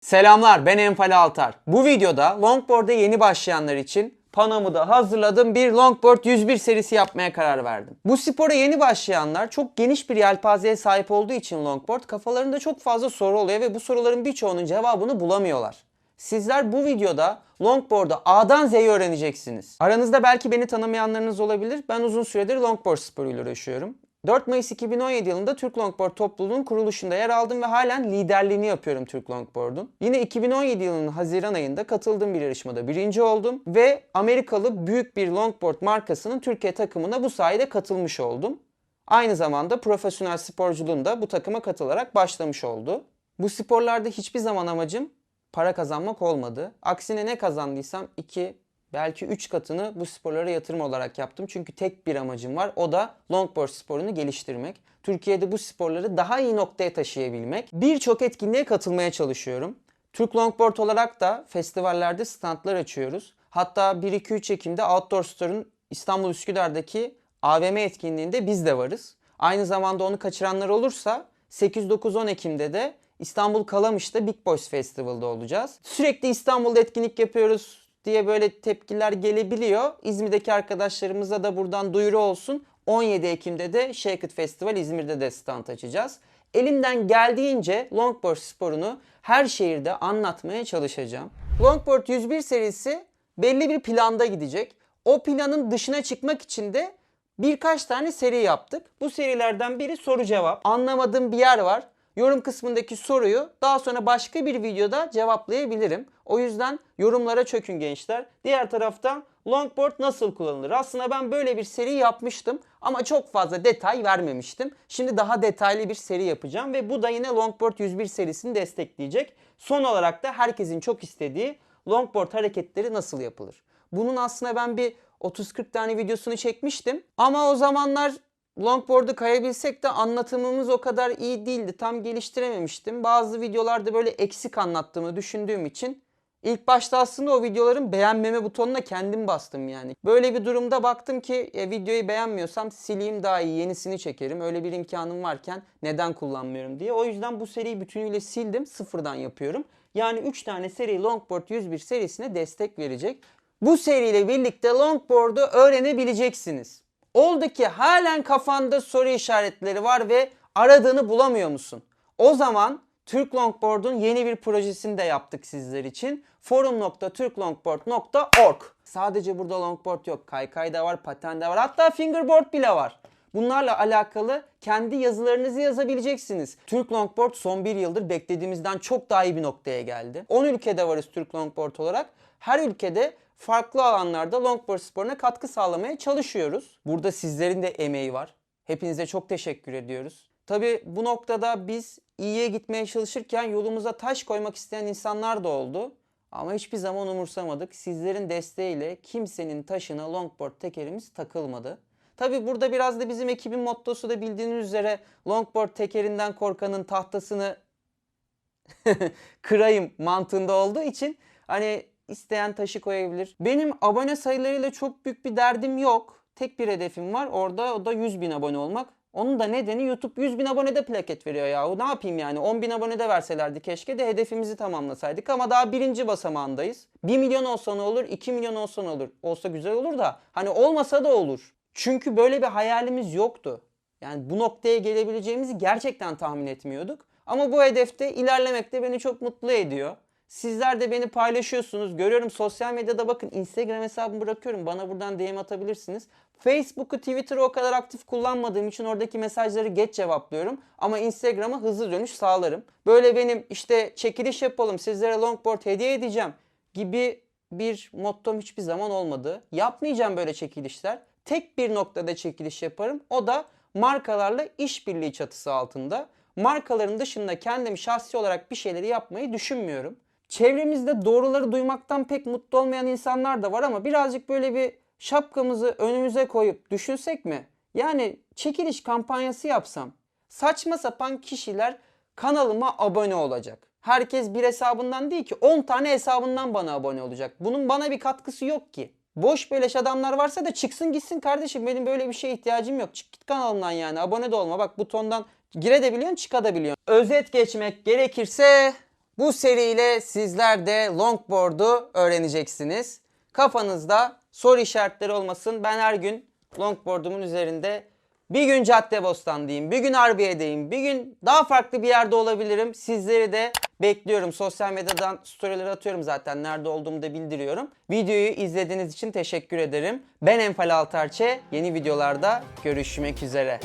Selamlar ben Enfal Altar. Bu videoda longboard'a yeni başlayanlar için Panamu'da hazırladığım bir Longboard 101 serisi yapmaya karar verdim. Bu spora yeni başlayanlar çok geniş bir yelpazeye sahip olduğu için longboard kafalarında çok fazla soru oluyor ve bu soruların birçoğunun cevabını bulamıyorlar. Sizler bu videoda longboard'u A'dan Z'ye öğreneceksiniz. Aranızda belki beni tanımayanlarınız olabilir. Ben uzun süredir longboard sporuyla uğraşıyorum. 4 Mayıs 2017 yılında Türk Longboard topluluğunun kuruluşunda yer aldım ve halen liderliğini yapıyorum Türk Longboard'un. Yine 2017 yılının Haziran ayında katıldığım bir yarışmada birinci oldum ve Amerikalı büyük bir longboard markasının Türkiye takımına bu sayede katılmış oldum. Aynı zamanda profesyonel sporculuğum da bu takıma katılarak başlamış oldu. Bu sporlarda hiçbir zaman amacım para kazanmak olmadı. Aksine ne kazandıysam 2 belki 3 katını bu sporlara yatırım olarak yaptım. Çünkü tek bir amacım var. O da longboard sporunu geliştirmek. Türkiye'de bu sporları daha iyi noktaya taşıyabilmek. Birçok etkinliğe katılmaya çalışıyorum. Türk Longboard olarak da festivallerde standlar açıyoruz. Hatta 1-2-3 Ekim'de Outdoor Store'un İstanbul Üsküdar'daki AVM etkinliğinde biz de varız. Aynı zamanda onu kaçıranlar olursa 8-9-10 Ekim'de de İstanbul Kalamış'ta Big Boys Festival'da olacağız. Sürekli İstanbul'da etkinlik yapıyoruz diye böyle tepkiler gelebiliyor. İzmir'deki arkadaşlarımıza da buradan duyuru olsun. 17 Ekim'de de Shake It Festival İzmir'de de stand açacağız. Elimden geldiğince longboard sporunu her şehirde anlatmaya çalışacağım. Longboard 101 serisi belli bir planda gidecek. O planın dışına çıkmak için de birkaç tane seri yaptık. Bu serilerden biri soru cevap. Anlamadığım bir yer var. Yorum kısmındaki soruyu daha sonra başka bir videoda cevaplayabilirim. O yüzden yorumlara çökün gençler. Diğer taraftan longboard nasıl kullanılır? Aslında ben böyle bir seri yapmıştım ama çok fazla detay vermemiştim. Şimdi daha detaylı bir seri yapacağım ve bu da yine longboard 101 serisini destekleyecek. Son olarak da herkesin çok istediği longboard hareketleri nasıl yapılır? Bunun aslında ben bir 30-40 tane videosunu çekmiştim. Ama o zamanlar longboard'u kayabilsek de anlatımımız o kadar iyi değildi. Tam geliştirememiştim. Bazı videolarda böyle eksik anlattığımı düşündüğüm için ilk başta aslında o videoların beğenmeme butonuna kendim bastım yani. Böyle bir durumda baktım ki e, videoyu beğenmiyorsam sileyim daha iyi yenisini çekerim. Öyle bir imkanım varken neden kullanmıyorum diye. O yüzden bu seriyi bütünüyle sildim. Sıfırdan yapıyorum. Yani 3 tane seri Longboard 101 serisine destek verecek. Bu seriyle birlikte longboard'u öğrenebileceksiniz. Oldu ki halen kafanda soru işaretleri var ve aradığını bulamıyor musun? O zaman Türk Longboard'un yeni bir projesini de yaptık sizler için. forum.turklongboard.org Sadece burada longboard yok. Kaykay da var, paten de var. Hatta fingerboard bile var. Bunlarla alakalı kendi yazılarınızı yazabileceksiniz. Türk Longboard son bir yıldır beklediğimizden çok daha iyi bir noktaya geldi. 10 ülkede varız Türk Longboard olarak. Her ülkede farklı alanlarda longboard sporuna katkı sağlamaya çalışıyoruz. Burada sizlerin de emeği var. Hepinize çok teşekkür ediyoruz. Tabi bu noktada biz iyiye gitmeye çalışırken yolumuza taş koymak isteyen insanlar da oldu. Ama hiçbir zaman umursamadık. Sizlerin desteğiyle kimsenin taşına longboard tekerimiz takılmadı. Tabi burada biraz da bizim ekibin mottosu da bildiğiniz üzere longboard tekerinden korkanın tahtasını kırayım mantığında olduğu için hani isteyen taşı koyabilir. Benim abone sayılarıyla çok büyük bir derdim yok. Tek bir hedefim var. Orada o da 100 bin abone olmak. Onun da nedeni YouTube 100 bin abonede plaket veriyor ya. Ne yapayım yani 10 bin abonede verselerdi keşke de hedefimizi tamamlasaydık. Ama daha birinci basamağındayız. 1 milyon olsa ne olur 2 milyon olsa ne olur. Olsa güzel olur da hani olmasa da olur. Çünkü böyle bir hayalimiz yoktu. Yani bu noktaya gelebileceğimizi gerçekten tahmin etmiyorduk. Ama bu hedefte ilerlemek de beni çok mutlu ediyor. Sizler de beni paylaşıyorsunuz. Görüyorum sosyal medyada bakın Instagram hesabımı bırakıyorum. Bana buradan DM atabilirsiniz. Facebook'u, Twitter'ı o kadar aktif kullanmadığım için oradaki mesajları geç cevaplıyorum. Ama Instagram'a hızlı dönüş sağlarım. Böyle benim işte çekiliş yapalım, sizlere longboard hediye edeceğim gibi bir mottom hiçbir zaman olmadı. Yapmayacağım böyle çekilişler. Tek bir noktada çekiliş yaparım. O da markalarla işbirliği çatısı altında. Markaların dışında kendim şahsi olarak bir şeyleri yapmayı düşünmüyorum. Çevremizde doğruları duymaktan pek mutlu olmayan insanlar da var ama birazcık böyle bir şapkamızı önümüze koyup düşünsek mi? Yani çekiliş kampanyası yapsam saçma sapan kişiler kanalıma abone olacak. Herkes bir hesabından değil ki 10 tane hesabından bana abone olacak. Bunun bana bir katkısı yok ki. Boş beleş adamlar varsa da çıksın gitsin kardeşim. Benim böyle bir şeye ihtiyacım yok. Çık git kanalımdan yani. Abone de olma. Bak butondan girebiliyorsun çıkabiliyorsun. Özet geçmek gerekirse Bu seriyle sizler de longboard'u öğreneceksiniz. Kafanızda soru işaretleri olmasın. Ben her gün longboard'umun üzerinde bir gün Caddebostan'dayım, bir gün Harbiye'deyim, bir gün daha farklı bir yerde olabilirim. Sizleri de bekliyorum. Sosyal medyadan storyleri atıyorum zaten. Nerede olduğumu da bildiriyorum. Videoyu izlediğiniz için teşekkür ederim. Ben Enfal Altarçe. Yeni videolarda görüşmek üzere.